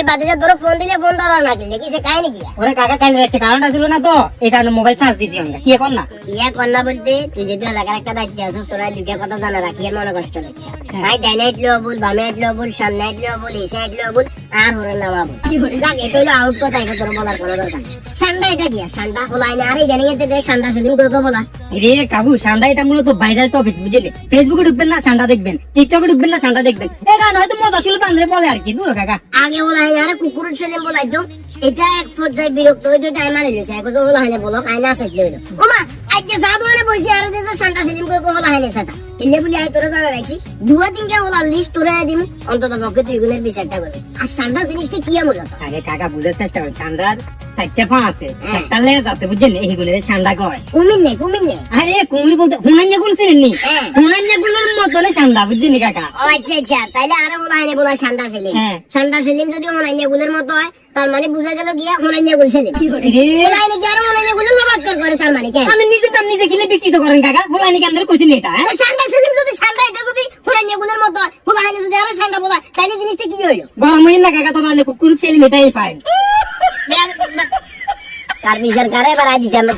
এই বাদিজা তোর ফোন দিলে ফোন ধরো না দিলে কিসে কাহিনী কি? ওরে কাকা কাল রাখছে কারণটা ছিল না তো এই কারণে মোবাইল চার্জ দিছি আমরা কি এখন না বলতে তুই যদি এলাকার একটা দায়িত্ব আছিস তোরা দুটো কথা জানা রাখি আর মনে কষ্ট হচ্ছে? ভাই ডাইনে হাইটলেও বল বামে হাইটলেও বল সামনে হাইটলেও বল এসে হাইটলেও বল আর হরে নামা বল যাক এটা হলো আউট কথা এটা তোর বলার কোনো দরকার সান্ডা এটা দিয়া সান্ডা হলাই না আর জানি গেছে সান্ডা সেলিম করে তো বলা। রে কাবু সান্ডা এটা মূলত ভাইরাল টপিক বুঝলি? ফেসবুকে ঢুকবেন না সান্ডা দেখবেন। টিকটকে ঢুকবেন না সান্ডা দেখবেন। এই গান হয়তো মজা ছিল বান্ধে বলে আর কি দূর কাকা। আগে বলা হয় না আরে কুকুরের সেলিম বলাই তো এটা এক পর্যায়ে বিরক্ত হয়ে দুইটা মারি লিছে এক বলা হয় না বলো আইনা আছে হইল? ওমা আজ যে সাধু মানে বলছি আর যে সান্ডা সেলিম করে বলা না সেটা। এলে বলি আই তোরা জানা রাখছি দুয়া তিনটা বলা লিস্ট তোরা দিম। অন্তত পক্ষে তুই গুণের বিচারটা করবি। আর সান্ডা জিনিসটা কি মূলত আগে কাকা বুঝার চেষ্টা করে সান্ডার চারটা পা আছে। হ্যাঁ। একটা লেজ আছে বুঝছেন? এইগুলো সান্ডা কয়। কুমির নেই কুমির নেই আরে কুমির বলতে হুনান্যা গুল চিনেননি হ্যাঁ। হুনান্যা গুলের মতনে সান্ডা বুঝছেন কাকা? ও আচ্ছা আচ্ছা। তাইলে আরে বলা হয় না বলা সান্ডা সেলিম। সান্ডা সেলিম যদি হোনাইয়া গুলের মতো হয় তার মানে বুঝা গেল গিয়া হোনাইয়া গুল সেলিম। রে, বলা হয় করে তার মানে কেন আমি নিজে দাম নিজে কিলে বিক্রি তো করেন কাকা। বলানি কেন কইছেন এটা হ্যাঁ? সান্ডা সেলিম যদি সান্ডা এটা যদি হোনাইয়া গুলোর মতো হয় বলা যদি আরও সান্ডা বলা তাহলে তাইলে জিনিসটা কি হইল? গরম হইল না কাকা তোমার কুকুর ছেলে মেটাই ফাইন তার বিচার কারে বাড়াই দিতে আমি